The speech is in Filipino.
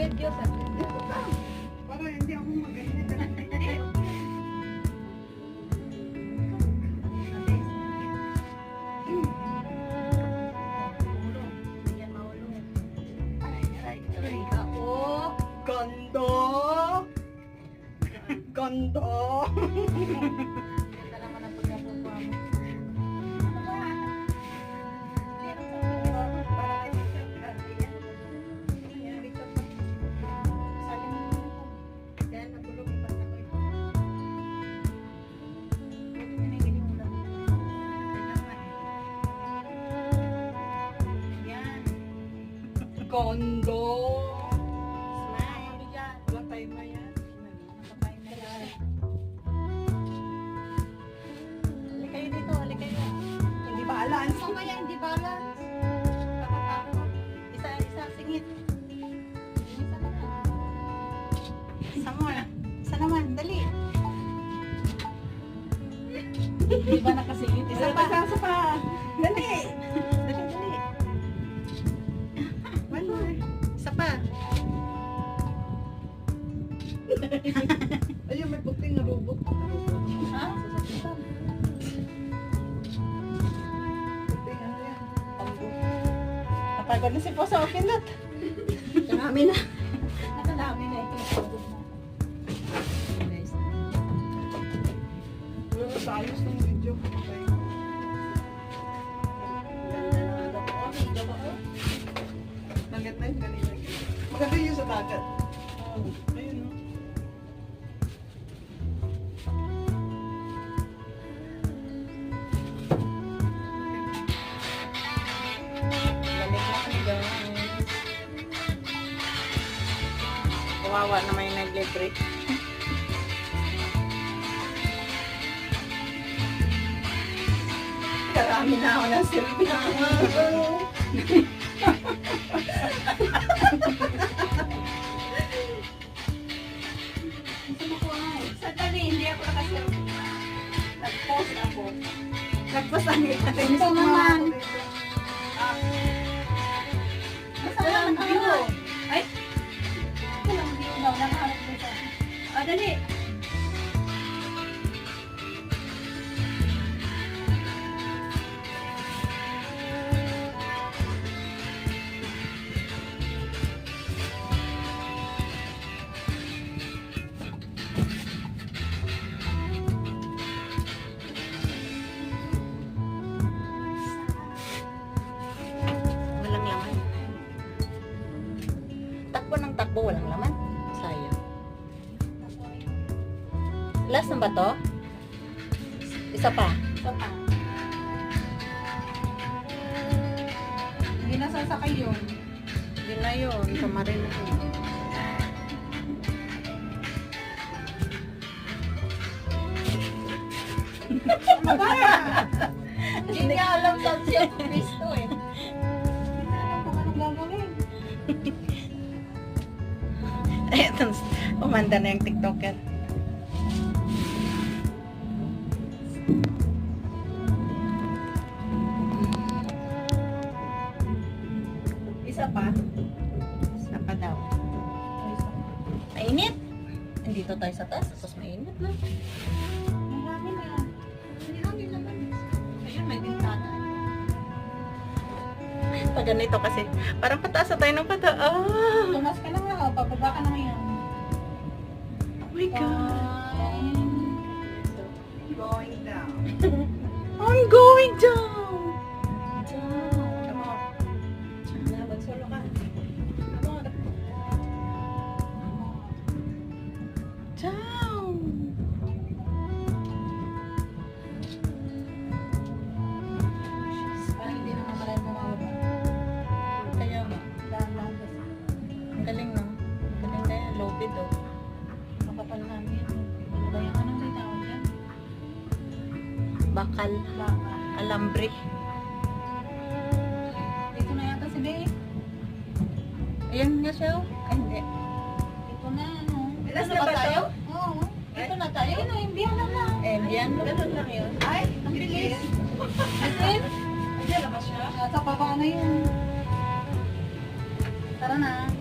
Nag-video sa Para hindi ako magaling. Ganda! Ganda! Smile. Wala tayo na yan. Hindi balance. Saan kaya hindi balance? Nakakatakot. Isa, isa, singit. Isa mo na. Isa naman, dali. Di ba nakasingit? Isa pa. Ayun, may puting na robot. Ha? Puting ano yan? Napagod na si Poso. Okay na. Nakami na. Nakadami na. Guys. Wala sa ayos ng video. Ko. Yun kanina. Maganda yun sa dagat. Ayun no. Kawawa naman yung naglibre. Karami na ako ng selfie. Sandali, hindi ako nakaselfie. Nag-post ako. Nag-post ang Ito naman. Walang dali. Walang laman. Takbo ng takbo, walang laman. Last na ba to? Isa pa. Isa pa. Hindi na sasakay yun. Hindi na yun. Kamarin na yun. Hindi niya alam saan siya pumisto eh. Umanda na yung TikToker. Isa pa. Isa pa daw. Mainit. Nandito tayo sa taas, tapos mainit na. Marami na. Namin naman. Ayun, may bintana. Pag ganito kasi, parang pataas na tayo ng pataas. Tumas ka na nga. Pababa ka na ngayon. Oh my Going low bid oh. Makapal namin. Ano ba yung ano may tawag yan? Bakal, Baka. alambre. Dito na yata si Bay. Ayan nga siya oh. Ay, hindi. Dito na ano. Ilas Dito na ba tayo? Oo. Dito na tayo. Ayun na, biyanan na. Eh, yan. Ganun lang yun. Ay, ang bilis. As in? Na ba siya? Nasa baba na yun. Tara na.